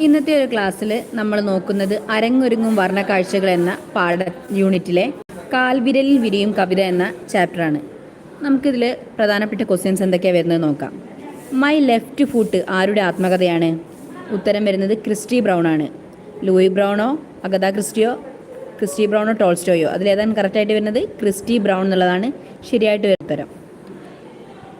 ഇന്നത്തെ ഒരു ക്ലാസ്സിൽ നമ്മൾ നോക്കുന്നത് അരങ്ങൊരുങ്ങും വർണക്കാഴ്ചകൾ എന്ന പാഠ യൂണിറ്റിലെ കാൽവിരലിൽ വിരിയും കവിത എന്ന ചാപ്റ്ററാണ്. നമുക്കിതിൽ പ്രധാനപ്പെട്ട ക്വസ്റ്റ്യൻസ് എന്തൊക്കെയാണ് വരുന്നത് നോക്കാം. മൈ ലെഫ്റ്റ് ഫുട്ട് ആരുടെ ആത്മകഥയാണ്? ഉത്തരം വരുന്നത് ക്രിസ്റ്റി ബ്രൗൺ ആണ് ലൂയി ബ്രൗണോ അഗത ക്രിസ്റ്റിയോ ക്രിസ്റ്റി ബ്രൗണോ ടോൾസ്റ്റോയോ? അതിലേതാണ് കറക്റ്റായിട്ട് വരുന്നത്? ക്രിസ്റ്റി ബ്രൗൺ എന്നുള്ളതാണ് ശരിയായിട്ട് ഉത്തരം.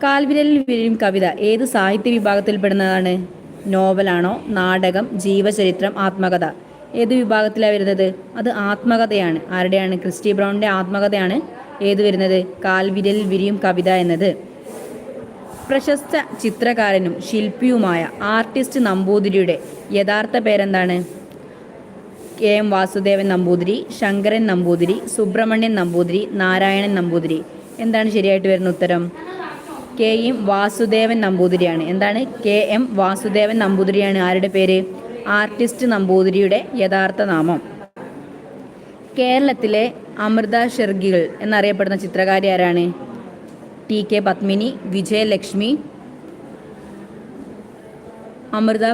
കാൽവിരലിൽ വിരിയും കവിത ഏത് സാഹിത്യ വിഭാഗത്തിൽപ്പെടുന്നതാണ് നോവലാണോ? നാടകം ജീവചരിത്രം ആത്മകഥ. ഏത് വിഭാഗത്തിലാണ് വരുന്നത്? അത് ആത്മകഥയാണ്. ആരുടെയാണ്? ക്രിസ്റ്റി ബ്രൗണിന്റെ ആത്മകഥയാണ് ഏത് വരുന്നത്? കാൽവിരൽ വിരിയും കവിത എന്നത്. പ്രശസ്ത ചിത്രകാരനും ശില്പിയുമായ ആർട്ടിസ്റ്റ് നമ്പൂതിരിയുടെ യഥാർത്ഥ പേരെന്താണ്? K M Vasudevan Namboothiri Shankaran Namboothiri Subramanian Namboothiri Narayanan Namboothiri. എന്താണ് ശരിയായിട്ട് വരുന്ന ഉത്തരം? കെ എം വാസുദേവൻ നമ്പൂതിരിയാണ്. എന്താണ്? കെ എം വാസുദേവൻ നമ്പൂതിരിയാണ്. ആരുടെ പേര്? ആർട്ടിസ്റ്റ് നമ്പൂതിരിയുടെ യഥാർത്ഥ നാമം. കേരളത്തിലെ അമൃത ഷെർഗികൾ എന്നറിയപ്പെടുന്ന ചിത്രകാരി ആരാണ്? T K Padmini Vijayalakshmi Amrita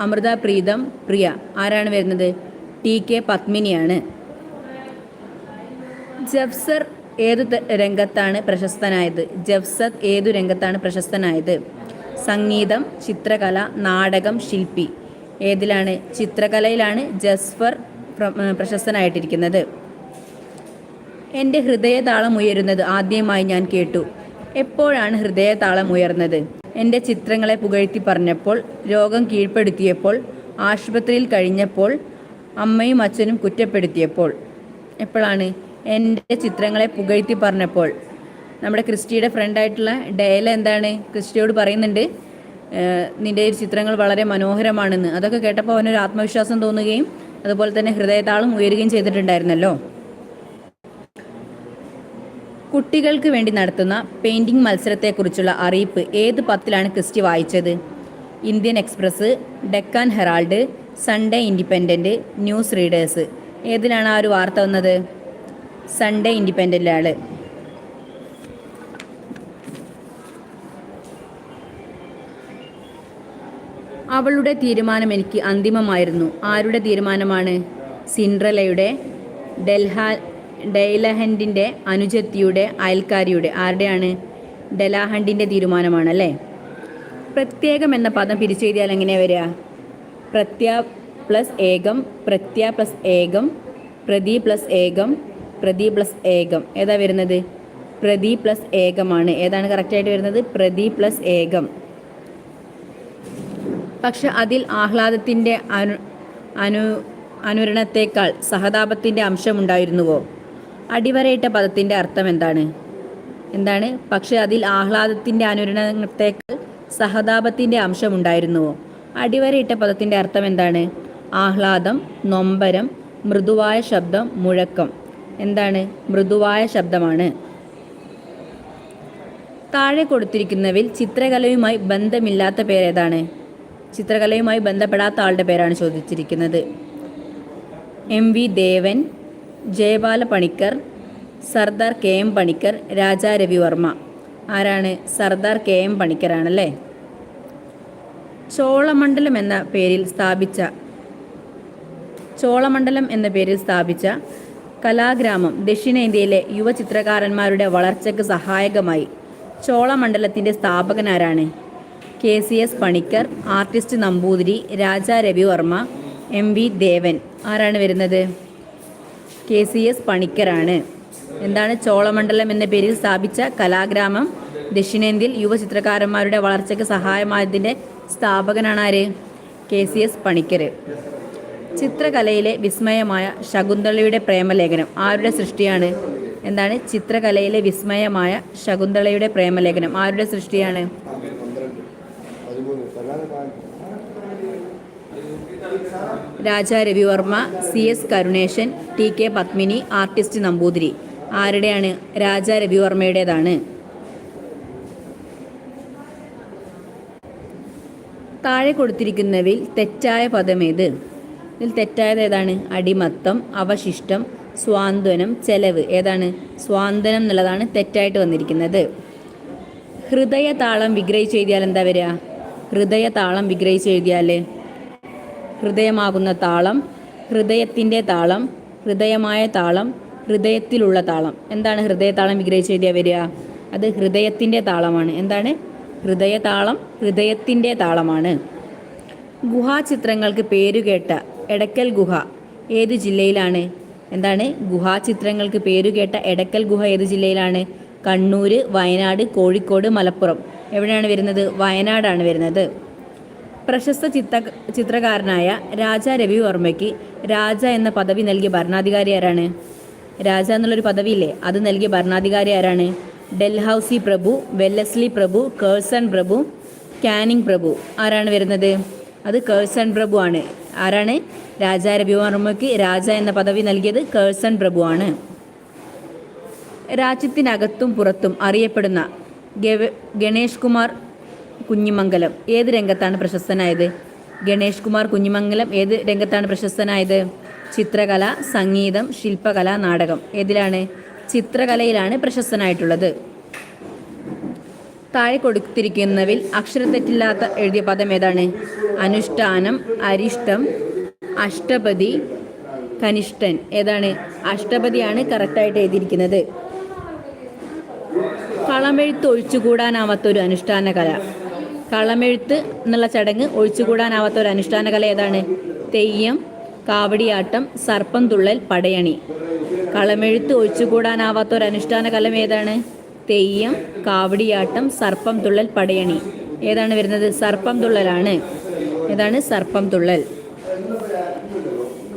Amrita Pritam Priya. ആരാണ് വരുന്നത്? T K പത്മിനിയാണ്. ജഫ്സർ ഏതു രംഗത്താണ് പ്രശസ്തനായത്? ജഫ്സത്ത് ഏതു രംഗത്താണ് പ്രശസ്തനായത്? സംഗീതം ചിത്രകല നാടകം ശില്പി. ഏതിലാണ്? ചിത്രകലയിലാണ് ജസ്ഫർ പ്രശസ്തനായിട്ടിരിക്കുന്നത്. എന്റെ ഹൃദയതാളം ഉയരുന്നത് ആദ്യമായി ഞാൻ കേട്ടു. എപ്പോഴാണ് ഹൃദയതാളം ഉയർന്നത്? എന്റെ ചിത്രങ്ങളെ പുകഴ്ത്തി പറഞ്ഞപ്പോൾ രോഗം കീഴ്പ്പെടുത്തിയപ്പോൾ ആശുപത്രിയിൽ കഴിഞ്ഞപ്പോൾ അമ്മയും അച്ഛനും കുറ്റപ്പെടുത്തിയപ്പോൾ. എപ്പോഴാണ്? എന്റെ ചിത്രങ്ങളെ പുകഴ്ത്തി പറഞ്ഞപ്പോൾ നമ്മുടെ ക്രിസ്റ്റിയുടെ ഫ്രണ്ടായിട്ടുള്ള ഡയല എന്താണ്? ക്രിസ്റ്റിയോട് പറയുന്നുണ്ട് നിന്റെ ഈ ചിത്രങ്ങൾ വളരെ മനോഹരമാണെന്ന്. അതൊക്കെ കേട്ടപ്പോൾ അവനൊരു ആത്മവിശ്വാസം തോന്നുകയും അതുപോലെ തന്നെ ഹൃദയതാളം ഉയരുകയും ചെയ്തിട്ടുണ്ടായിരുന്നല്ലോ. കുട്ടികൾക്ക് വേണ്ടി നടത്തുന്ന പെയിന്റിംഗ് മത്സരത്തെക്കുറിച്ചുള്ള അറിയിപ്പ് ഏത് പത്തിലാണ് ക്രിസ്റ്റി വായിച്ചത്? Indian Express Deccan Herald Sunday Independent News Readers. ഏതിനാണ് ആ ഒരു വാർത്ത വന്നത്? സൺഡേ ഇൻഡിപെൻഡന്റ് ആൾ. അവളുടെ തീരുമാനം എനിക്ക് അന്തിമമായിരുന്നു. ആരുടെ തീരുമാനമാണ്? സിൻഡ്രലയുടെ ഡെൽഹാ ഡെയ്ലഹൻഡിന്റെ അനുജത്തിയുടെ അയൽക്കാരിയുടെ. ആരുടെയാണ്? ഡെലാഹണ്ടിന്റെ തീരുമാനമാണ് അല്ലേ? പ്രത്യേകം എന്ന പദം പിരിച്ചെഴുതിയാൽ എങ്ങനെയാണ് വരിക? പ്രത്യ പ്ലസ് ഏകം പ്രത്യ പ്ലസ് ഏകം പ്രതി പ്ലസ് ഏകം പ്രതി പ്ലസ് ഏകം. ഏതാ വരുന്നത്? പ്രതി പ്ലസ് ഏകമാണ്. ഏതാണ് കറക്റ്റായിട്ട് വരുന്നത്? പ്രതി പ്ലസ് ഏകം. പക്ഷെ അതിൽ ആഹ്ലാദത്തിന്റെ അനു അനു അനുരണത്തേക്കാൾ സഹതാപത്തിന്റെ അംശമുണ്ടായിരുന്നുവോ അടിവരയിട്ട പദത്തിന്റെ അർത്ഥം എന്താണ്? എന്താണ്? പക്ഷെ അതിൽ ആഹ്ലാദത്തിന്റെ അനുരണത്തേക്കാൾ സഹതാപത്തിന്റെ അംശമുണ്ടായിരുന്നുവോ അടിവരയിട്ട പദത്തിന്റെ അർത്ഥം എന്താണ്? ആഹ്ലാദം നൊമ്പരം മൃദുവായ ശബ്ദം മുഴക്കം. എന്താണ്? മൃദുവായ ശബ്ദമാണ്. താഴെ കൊടുത്തിരിക്കുന്നവയിൽ ചിത്രകലയുമായി ബന്ധമില്ലാത്ത പേരേതാണ്. ചിത്രകലയുമായി ബന്ധപ്പെടാത്ത ആളുടെ പേരാണ് ചോദിച്ചിരിക്കുന്നത്. M V Devan Jayapala Panicker Sardar K M Panicker Raja Ravi Varma ആരാണ്? സർദാർ കെ എം പണിക്കരാണല്ലേ? ചോളമണ്ഡലം എന്ന പേരിൽ സ്ഥാപിച്ച ചോളമണ്ഡലം എന്ന പേരിൽ സ്ഥാപിച്ച കലാഗ്രാമം ദക്ഷിണേന്ത്യയിലെ യുവ ചിത്രകാരന്മാരുടെ വളർച്ചയ്ക്ക് സഹായകമായി. ചോളമണ്ഡലത്തിന്റെ സ്ഥാപകനാരാണ്. K C S Panicker artist Namboothiri Raja Ravi Varma M V Devan. ആരാണ് വരുന്നത്? കെ സി എസ് പണിക്കറാണ് എന്താണ് ചോളമണ്ഡലം എന്ന പേരിൽ സ്ഥാപിച്ച കലാഗ്രാമം? ദക്ഷിണേന്ത്യയിൽ യുവ ചിത്രകാരന്മാരുടെ വളർച്ചയ്ക്ക് സഹായമായതിന്റെ സ്ഥാപകനാണ് ആര്? K C S Panicker. ചിത്രകലയിലെ വിസ്മയമായ ശകുന്തളയുടെ പ്രേമലേഖനം. ആരുടെ സൃഷ്ടിയാണ്? എന്താണ്? ചിത്രകലയിലെ വിസ്മയമായ ശകുന്തളയുടെ പ്രേമലേഖനം. ആരുടെ സൃഷ്ടിയാണ്? Raja Ravi Varma C S Karuneshan T K Padmini artist Namboothiri. ആരുടെയാണ്? Raja രവിവർമ്മയുടേതാണ് താഴെ കൊടുത്തിരിക്കുന്നവയിൽ തെറ്റായ പദമേത് ഇതിൽ തെറ്റായത് ഏതാണ്? അടിമത്തം അവശിഷ്ടം സ്വാന്തനം ചെലവ്. ഏതാണ്? സ്വാന്തനം എന്നുള്ളതാണ് തെറ്റായിട്ട് വന്നിരിക്കുന്നത്. ഹൃദയതാളം വിഗ്രഹിച്ച് എഴുതിയാൽ എന്താ വരിക? ഹൃദയതാളം വിഗ്രഹിച്ച് എഴുതിയാൽ ഹൃദയമാകുന്ന താളം ഹൃദയത്തിന്റെ താളം ഹൃദയമായ താളം ഹൃദയത്തിലുള്ള താളം. എന്താണ് ഹൃദയതാളം വിഗ്രഹിച്ച് എഴുതിയാൽ വരിക? അത് ഹൃദയത്തിന്റെ താളമാണ്. എന്താണ്? ഹൃദയതാളം ഹൃദയത്തിന്റെ താളമാണ്. ഗുഹാചിത്രങ്ങൾക്ക് പേരുകേട്ട എടക്കൽ ഗുഹ. ഏത് ജില്ലയിലാണ്? എന്താണ്? ഗുഹാചിത്രങ്ങൾക്ക് പേരുകേട്ട എടക്കൽ ഗുഹ ഏത് ജില്ലയിലാണ്? കണ്ണൂർ വയനാട് കോഴിക്കോട് മലപ്പുറം. എവിടെയാണ് വരുന്നത്? വയനാടാണ് വരുന്നത്. പ്രശസ്ത ചിത്ത ചിത്രകാരനായ രാജ രവിവർമ്മയ്ക്ക് രാജ എന്ന പദവി നൽകിയ ഭരണാധികാരി ആരാണ്? രാജ എന്നുള്ളൊരു പദവിയില്ലേ? അത് നൽകിയ ഭരണാധികാരി ആരാണ്? ഡെൽഹൌസി പ്രഭു വെല്ലസ്ലി പ്രഭു കേഴ്സൺ പ്രഭു കാനിങ് പ്രഭു. ആരാണ് വരുന്നത്? അത് കേഴ്സൺ പ്രഭു ആണ്. ആരാണ്? രാജ രവിവർമ്മയ്ക്ക് രാജ എന്ന പദവി നൽകിയത് കേഴ്സൺ പ്രഭുവാണ്. രാജ്യത്തിനകത്തും പുറത്തും അറിയപ്പെടുന്ന ഗണേഷ് കുമാർ കുഞ്ഞിമംഗലം ഏത് രംഗത്താണ് പ്രശസ്തനായത്? ഗണേഷ് കുമാർ കുഞ്ഞിമംഗലം ഏത് രംഗത്താണ് പ്രശസ്തനായത്? ചിത്രകല സംഗീതം ശില്പകല നാടകം. ഏതിലാണ്? ചിത്രകലയിലാണ് പ്രശസ്തനായിട്ടുള്ളത്. താഴെ കൊടുത്തിരിക്കുന്നതിൽ അക്ഷരത്തെറ്റില്ലാത്ത എഴുതിയ പദം ഏതാണ്? അനുഷ്ഠാനം അരിഷ്ടം അഷ്ടപതി കനിഷ്ഠൻ. ഏതാണ്? അഷ്ടപതിയാണ് കറക്റ്റായിട്ട് എഴുതിയിരിക്കുന്നത്. കളമെഴുത്ത് ഒഴിച്ചുകൂടാനാവാത്ത ഒരു അനുഷ്ഠാന കല കളമെഴുത്ത് എന്നുള്ള ചടങ്ങ് ഒഴിച്ചുകൂടാനാവാത്ത ഒരു അനുഷ്ഠാന കല ഏതാണ്? തെയ്യം കാവടിയാട്ടം സർപ്പം തുള്ളൽ പടയണി. കളമെഴുത്ത് ഒഴിച്ചുകൂടാനാവാത്ത ഒരു അനുഷ്ഠാന കലം ഏതാണ്? തെയ്യം കാവടിയാട്ടം സർപ്പം തുള്ളൽ പടയണി. ഏതാണ് വരുന്നത്? സർപ്പം തുള്ളലാണ്. ഏതാണ്? സർപ്പം തുള്ളൽ.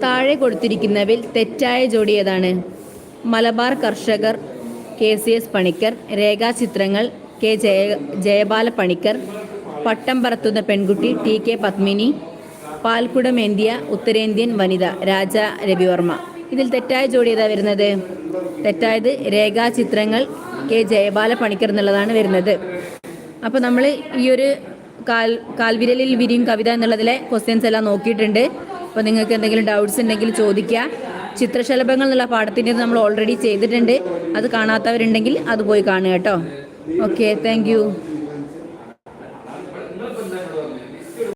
താഴെ കൊടുത്തിരിക്കുന്നവിൽ തെറ്റായ ജോഡി ഏതാണ്? മലബാർ കർഷകർ കെ സി എസ് പണിക്കർ രേഖാചിത്രങ്ങൾ കെ ജയ ജയബാല പണിക്കർ പട്ടം പറത്തുന്ന പെൺകുട്ടി ടി കെ പത്മിനി പാൽക്കുടമേന്ത്യ ഉത്തരേന്ത്യൻ വനിത രാജ രവിവർമ്മ. ഇതിൽ തെറ്റായ ജോഡി ഏതാ വരുന്നത്? തെറ്റായത് രേഖാചിത്രങ്ങൾ കെ ജയബാല പണിക്കർ എന്നുള്ളതാണ് വരുന്നത്. അപ്പോൾ നമ്മൾ ഈ ഒരു കാൽ കാൽവിരലിൽ വിരിയും കവിത എന്നുള്ളതിലെ ക്വസ്റ്റ്യൻസ് എല്ലാം നോക്കിയിട്ടുണ്ട്. അപ്പോൾ നിങ്ങൾക്ക് എന്തെങ്കിലും ഡൗട്ട്സ് ഉണ്ടെങ്കിൽ ചോദിക്കുക. ചിത്രശലഭങ്ങൾ എന്നുള്ള പാഠത്തിന്റെ നമ്മൾ ഓൾറെഡി ചെയ്തിട്ടുണ്ട്. അത് കാണാത്തവരുണ്ടെങ്കിൽ അത് പോയി കാണുക കേട്ടോ. Okay thank